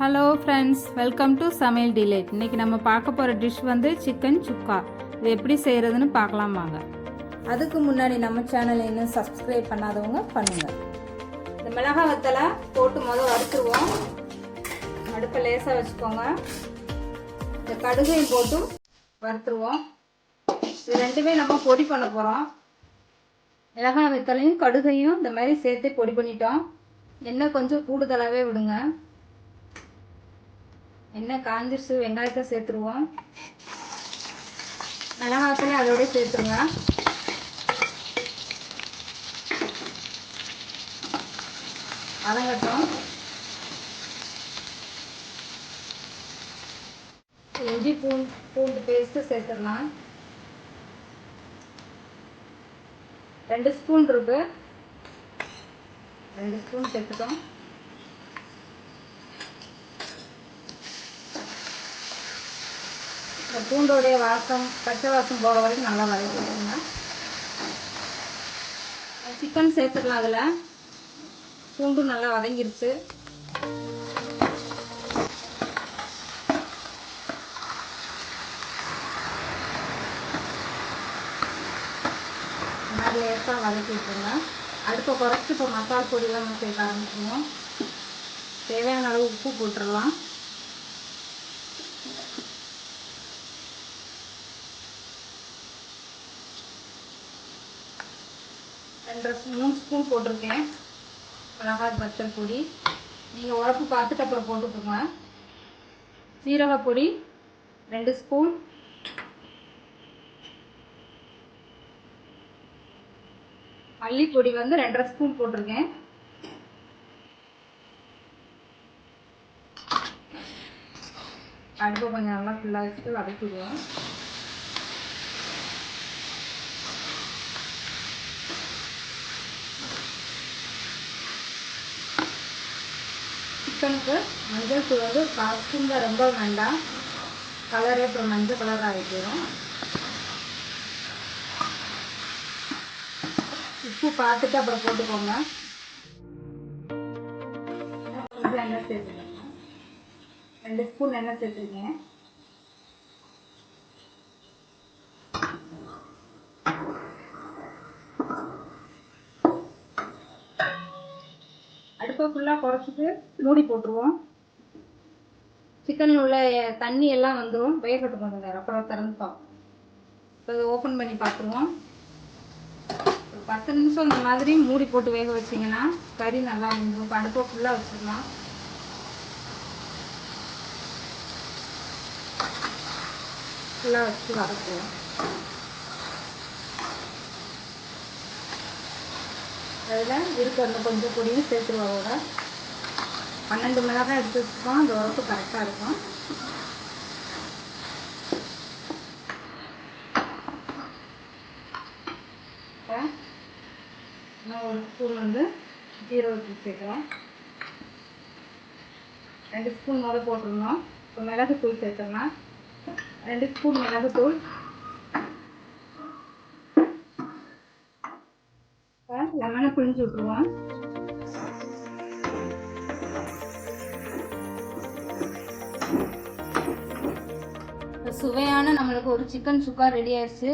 Hello friends welcome to சமையல் delayed இன்றைக்கி நம்ம பார்க்க போகிற டிஷ் வந்து சிக்கன் சுக்கா இது எப்படி செய்கிறதுன்னு பார்க்கலாம் வாங்க. அதுக்கு முன்னாடி நம்ம சேனலை இன்னும் சப்ஸ்கிரைப் பண்ணாதவங்க பண்ணுங்கள் இந்த மிளகா வத்தலை போட்டு மொதல் வறுத்துருவோம். அடுப்பை லேசாக வச்சுக்கோங்க. இந்த கடுகையும் போட்டு வறுத்துருவோம். இது ரெண்டுமே நம்ம பொடி பண்ண போகிறோம் மிளகாய் வத்தலையும் கடுகையும் இந்த மாதிரி சேர்த்து பொடி பண்ணிட்டோம். எண்ணெய் கொஞ்சம் கூடுதலாகவே விடுங்க. எண்ணெய் காஞ்சிருச்சு? வெங்காயத்தை சேர்த்துருவோம். மிளகாயத்துலேயும் அதோட சேர்த்துருங்க. வதங்கட்டும். இஞ்சி பூண்டு பூண்டு பேஸ்ட்டு சேர்த்துடலாம். ரெண்டு ஸ்பூன் இருக்கு. ரெண்டு ஸ்பூன் சேர்த்துட்டோம். இந்த பூண்டோடைய வாசம் பச்சை வாசம் போகிற வரைக்கும் நல்லா வதக்கிடுங்க சிக்கன் சேர்த்துக்கலாம் அதில். பூண்டும் நல்லா வதங்கிருச்சு. நல்லா லேசாக வதக்கி விட்டுருங்க. அடுப்பை குறைச்சி இப்போ மசாலா பொடியெலாம் நம்ம சேர்க்க ஆரம்பிச்சிடுவோம் தேவையான அளவு உப்பு போட்டுடலாம். ரெண்டரை மூணு ஸ்பூன் போட்டிருக்கேன். மிளகாய் வத்தல் பொடி. நீங்கள் உழப்பு பார்த்துட்டு அப்புறம் போட்டுக்கோங்க. சீரக பொடி ரெண்டு ஸ்பூன் மல்லிப்பொடி வந்து ரெண்டரை ஸ்பூன் போட்டிருக்கேன். அடுப்பை கொஞ்சம் நல்லா ஃபுல்லாக வச்சுட்டு வதக்கிடுவோம். சிக்கனுக்கு மஞ்சள் தூள் வந்து காசுங்க ரொம்ப வேண்டாம். கலரே அப்புறம் மஞ்சள் கலர் ஆகிக்கிறோம் உப்பு பார்த்துட்டு அப்புறம் போட்டுக்கோங்க. கொஞ்சம் எண்ணெய் ரெண்டு ஸ்பூன் எண்ணெய் சேர்த்துருக்கேன். அடுப்பை ஃபுல்லாக குறைச்சிட்டு மூடி போட்டுருவோம். சிக்கனில் உள்ள தண்ணி எல்லாம் வந்துடும் வேகட்டும் கொஞ்சம் நேரம் அப்புறம் திறந்துப்போம் இப்போ ஓப்பன் பண்ணி பார்த்துருவோம். ஒரு பத்து நிமிஷம் இந்த மாதிரி மூடி போட்டு வேக வச்சிங்கன்னா கறி நல்லா வந்துடும் இப்போ அடுப்பை ஃபுல்லாக வச்சிடலாம். ஃபுல்லாக வச்சு வதக்குவோம் அதில் இருக்க அந்த கொஞ்சம் பொடியும் சேர்த்துருவோட பன்னெண்டு மிளகாய் எடுத்து அந்த உரப்பு கரெக்டாக இருக்கும். நான் ஒரு ஸ்பூன் வந்து ஜீரகத்தூள் சேர்க்குறோம். ரெண்டு ஸ்பூன் முதல் போட்டுருந்தோம். இப்போ மிளகுத்தூள் சேர்த்துடலாம். ரெண்டு ஸ்பூன் மிளகுத்தூள். லெமனை புழிஞ்சு விட்ருவோம் சுவையான நம்மளுக்கு ஒரு சிக்கன் சுக்கா ரெடி ஆயிடுச்சு.